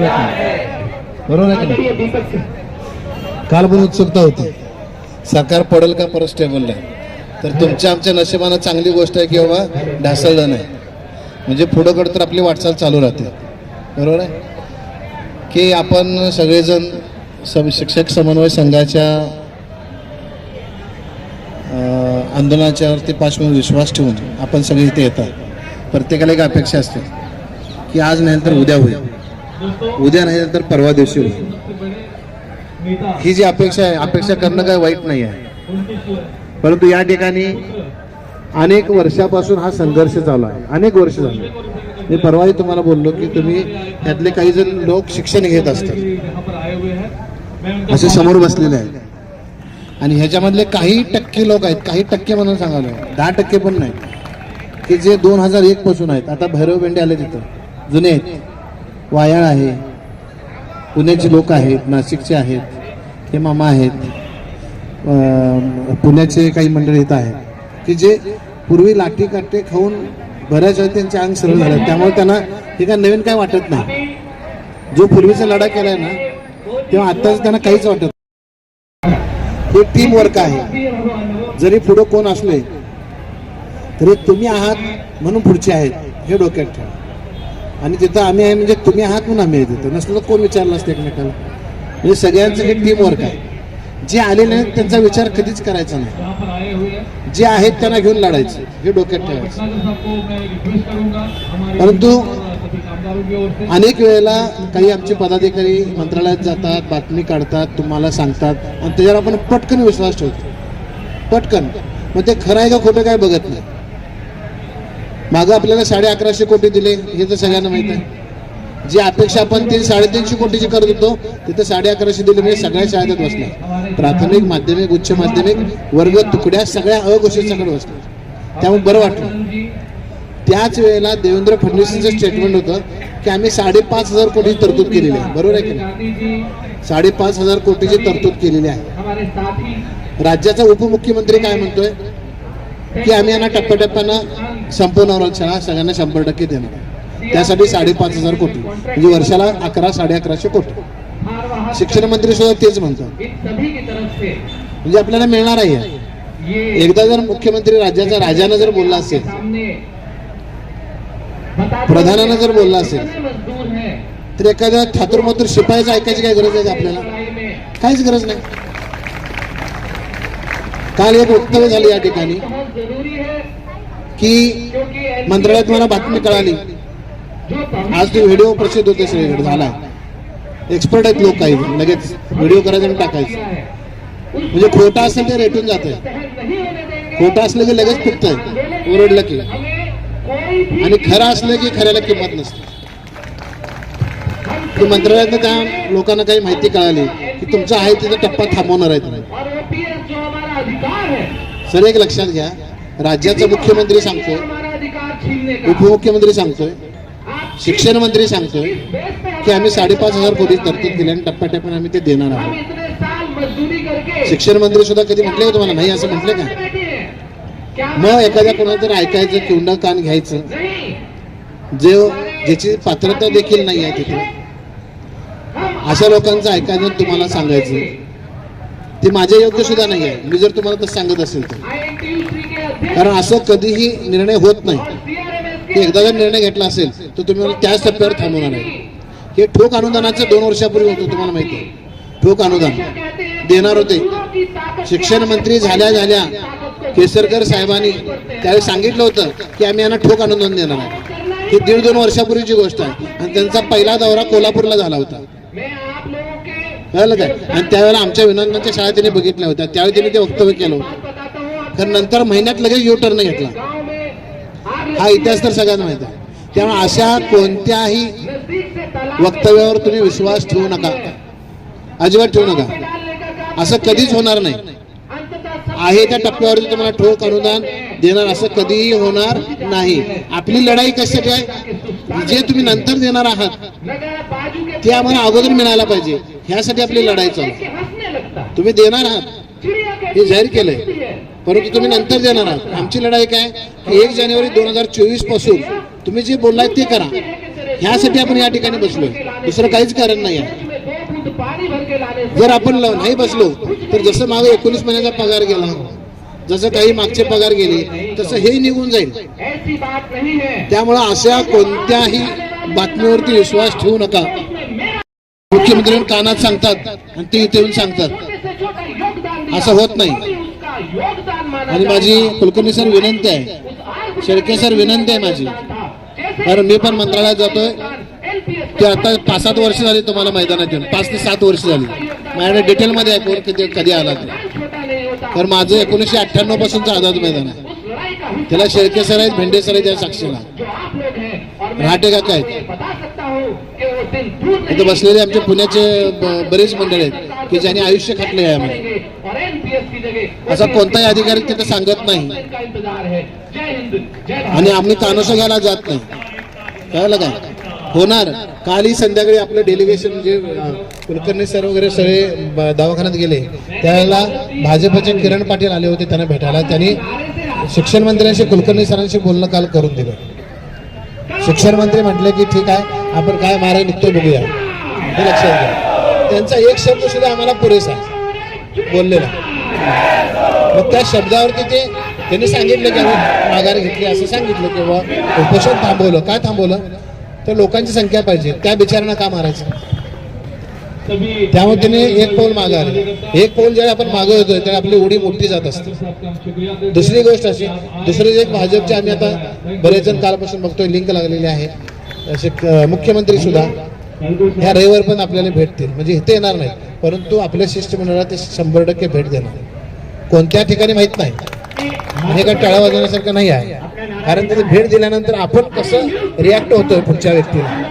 बरोबर आहे. नाही? बरोबर आहे की नाही? काल पण उत्सुकता होती. सरकार पडेल का परत स्टेबल नाही? तर तुमच्या आमच्या नशिबानं चांगली गोष्ट आहे की बाबा ढासळलं नाही. म्हणजे पुढं तर आपली वाटचाल चालू राहते. बरोबर आहे? की आपण सगळेजण सम शिक्षक समन्वय संघाच्या आंदोलनाच्यावरती पार्श्वभूमी विश्वास ठेवून आपण सगळे इथे येतात. प्रत्येकाला एक अपेक्षा असते की आज नाही तर उद्या होईल. उद्या नाही तर परवा दिवशी होईल. ही जी अपेक्षा आहे अपेक्षा करणं काय वाईट नाही आहे. परंतु या ठिकाणी अनेक वर्षापासून हा संघर्ष चालू आहे. अनेक वर्ष झाले. मी परवाही तुम्हाला बोललो की तुम्ही त्यातले काही जण लोक शिक्षण घेत असतात. असे समोर बसलेले आहेत. आणि ह्याच्यामधले काही टक्के लोक आहेत. काही टक्के म्हणून सांगायला दहा टक्के पण नाही. की जे दोन हजार एक पासून आहेत. आता भैरव बेंडे आले तिथं. जुने आहेत. वायाळ आहे. पुण्याचे लोक आहेत नाशिकचे आहेत हे मामा आहेत. पुण्याचे काही मंडळ इथं आहेत. की जे पूर्वी लाठी काटे खाऊन बऱ्याच वेळा त्यांचे अंग सरळ झाले. त्यामुळे त्यांना हे काय नवीन काय वाटत नाही. जो पूर्वीचा लढा केलाय ना तेव्हा आत्ताच त्यांना काहीच वाटत नाही. हे टीम वर्क आहे. जरी पुढं कोण असले तरी तुम्ही आहात म्हणून पुढचे आहेत. हे डोक्यात ठेवा. आणि तिथं आम्ही आहे म्हणजे तुम्ही आहात म्हणून आम्ही आहे तिथं. नसलं तर कोण विचारलं असतं एकमेकाला म्हणजे सगळ्यांचं हे टीमवर्क आहे. जे आलेले आहेत त्यांचा विचार कधीच करायचा नाही. जे आहेत त्यांना घेऊन लढायचं. हे डोक्यात ठेवायचं. परंतु अनेक वेळेला काही आमचे पदाधिकारी मंत्रालयात जातात बातमी काढतात तुम्हाला सांगतात आणि त्याच्यावर आपण पटकन विश्वास ठेवतो. पटकन. मग ते खरं आहे का खोटं काय बघत नाही. मागं आपल्याला साडे अकराशे कोटी दिले हे तर सगळ्यांना माहीत आहे. जी अपेक्षा आपण तीन साडेतीनशे कोटीची करत होतो तिथं साडे अकराशे दिले म्हणजे सगळ्या शाळेत बसल्या प्राथमिक माध्यमिक उच्च माध्यमिक वर्ग तुकड्या सगळ्या अघोषित सगळं बसल्या त्यामुळे बरं वाटलं. त्याच वेळेला देवेंद्र फडणवीसांचं स्टेटमेंट होतं की आम्ही साडेपाच हजार कोटीची तरतूद केलेली आहे. बरोबर आहे की नाही? साडेपाच हजार कोटीची तरतूद केलेली आहे. राज्याचा उपमुख्यमंत्री काय म्हणतोय? की आम्ही यांना टप्प्याटप्प्यानं संपूर्ण शाळा सगळ्यांना शंभर टक्के देणार. त्यासाठी साडेपाच हजार कोटी. म्हणजे वर्षाला अकरा साडे अकराशे कोटी. शिक्षण मंत्री सुद्धा तेच म्हणतात. म्हणजे आपल्याला मिळणार आहे. एकदा जर मुख्यमंत्री राज्याचा राजानं जर बोलला असेल प्रधानानं जर बोलला असेल तर एखाद्या ठातूरमातूर शिपायाचं ऐकायची काय गरज आहे आपल्याला? काहीच गरज नाही. काल एक वक्तव्य झालं या ठिकाणी. की मंत्रालयात मला बातमी कळाली. आज ते व्हिडिओ प्रसिद्ध होते सगळीकडे झाला. एक्सपर्ट आहेत लोक काही लगेच व्हिडिओ करायचा आणि टाकायचे. म्हणजे खोटा असेल ते रेटून जात आहे खोटा असलं की लगेच फुटतंय ओरडलं की. आणि खरं असलं की खऱ्याला किंमत नसते. की मंत्रालयात त्या लोकांना काही माहिती कळाली की तुमचा आहे तिचा टप्पा थांबवणार आहे सर एक लक्षात घ्या. राज्याचा मुख्यमंत्री सांगतोय उपमुख्यमंत्री सांगतोय शिक्षण मंत्री सांगतोय की आम्ही साडेपाच हजार कोटी तरतूद केली आणि टप्प्याटप्प्याने आम्ही ते देणार आहोत. शिक्षण मंत्री सुद्धा कधी म्हटले का तुम्हाला? नाही असं म्हटले का? मग एखाद्या कोणाला तर ऐकायचं किंवा कान घ्यायचं जे ज्याची पात्रता देखील नाही आहे तिथे अशा लोकांचं ऐकायचं तुम्हाला सांगायचं. ते माझ्या योग्य सुद्धा नाही आहे. मी जर तुम्हाला तसं सांगत असेल तर. कारण असं कधीही निर्णय होत नाही. की एकदा जर निर्णय घेतला असेल तर तुम्ही त्याच टप्प्यावर थांबवणार आहे हे ठोक अनुदानाचं दोन वर्षापूर्वी होतं तुम्हाला माहिती आहे. ठोक अनुदान. देणार होते. शिक्षण मंत्री झाल्या झाल्या. केसरकर साहेबांनी त्यावेळी सांगितलं होतं की आम्ही यांना ठोक अनुदान देणार आहे ही दीड दोन वर्षापूर्वीची गोष्ट आहे. आणि त्यांचा पहिला दौरा कोल्हापूरला झाला होता. कळलं काय? आणि त्यावेळेला आमच्या विनोदांच्या शाळा त्यांनी बघितल्या होत्या. त्यावेळी त्यांनी ते वक्तव्य केलं होतं. तर नंतर महिन्यात लगेच यू टर्न घेतला. हा इतिहास तर सगळ्यांना माहिती आहे. त्यामुळे अशा कोणत्याही वक्तव्यावर तुम्ही विश्वास ठेवू नका. अजिबात ठेवू नका. असं कधीच होणार नाही. आहे त्या टप्प्यावरती तुम्हाला ठोक अनुदान देणार असं कधीही होणार नाही. आपली लढाई कशासाठी आहे? जे तुम्ही नंतर देणार आहात ते आम्हाला अगोदर मिळायला पाहिजे. ह्यासाठी आपली लढाई चालू तुम्ही देणार आहात. हे जाहीर केलंय. परंतु तुम्ही नंतर देणार आहात. आमची लढाई काय? की एक जानेवारी दोन हजार चोवीसपासून तुम्ही जे बोललाय ते करा. ह्यासाठी आपण या ठिकाणी बसलो दुसरं काहीच कारण नाही आहे. जर आपण नाही बसलो तर जसं मागे एकोणीस महिन्याचा पगार गेला जसं काही मागचे पगार गेले तसं हे निघून जाईल. त्यामुळं अशा कोणत्याही बातमीवरती विश्वास ठेवू नका. मुख्यमंत्री कानात सांगतात आणि ते इथे येऊन सांगतात. असं होत नाही. आणि माझी कुलकर्णी सर विनंती आहे. शेळके सर विनंती आहे माझी. कारण मी पण मंत्रालयात जातोय. ते आता पाच सात वर्ष झाली तुम्हाला मैदानात येऊन. पाच ते सात वर्ष झाली. माझ्याकडे डिटेलमध्ये आहे कोण किती कधी आला ते. तर माझं एकोणीसशे अठ्ठ्याण्णव पासूनचं आझाद मैदान आहे. त्याला शेळके सर आहेत भेंडे सर आहेत त्या साक्षीला जो रहाटे काका आहेत. इथं बसलेले आमचे पुण्याचे ब- बरेच मंडळ आहेत की ज्यांनी आयुष्य खाटले आहे आम्हाला असा कोणताही अधिकारी तिथे सांगत नाही. आणि आम्ही कानोसा घ्यायला जात नाही. कळलं का? होणार. कालही संध्याकाळी आपलं डेलिगेशन जे कुलकर्णी सर वगैरे सगळे दवाखान्यात गेले त्यावेळेला भाजपचे किरण पाटील आले होते त्यांना भेटायला. त्यांनी शिक्षण मंत्र्यांशी कुलकर्णी सरांशी बोलणं काल करून दिलं. शिक्षण मंत्री म्हटले की ठीक आहे आपण काय मारा निघतो बघूया. हे लक्षात घ्या. त्यांचा एक शब्द सुद्धा आम्हाला पुरेसा आहे, बोललेला. मग त्या शब्दावरती ते त्यांनी सांगितलं की आम्ही माघार घेतली असं सांगितलं किंवा उपोषण थांबवलं. काय थांबवलं? तर लोकांची संख्या पाहिजे. त्या बिचारांना का मारायचं? त्यामुळे त्यांनी एक पाऊल मागा एक पाऊल ज्यावेळी आपण मागे होतोय आपली उडी मोठी जात असते. दुसरी गोष्ट अशी दुसरी एक भाजपचे आम्ही आता बरेच जण कालपासून बघतोय लिंक लागलेली आहे. असे मुख्यमंत्री सुद्धा ह्या रविवार पण आपल्याला भेटतील. म्हणजे इथे येणार नाही परंतु आपल्या शिष्टमंडळाला ते शंभर टक्के भेट देणार. कोणत्या ठिकाणी माहीत नाही. हे काय टाळा वाजवण्यासारखं नाही आहे. कारण त्याची भेट दिल्यानंतर आपण कसं रिॲक्ट होतोय पुढच्या व्यक्तीला?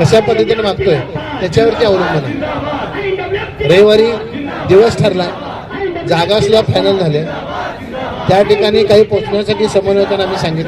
कशा पद्धतीने मागतोय? त्याच्यावरती अवलंबून आहे. रविवारी दिवस ठरला. जागा फायनल झाल्या. त्या ठिकाणी काही पोचण्यासाठी समन्वयकांना आम्ही सांगितलं.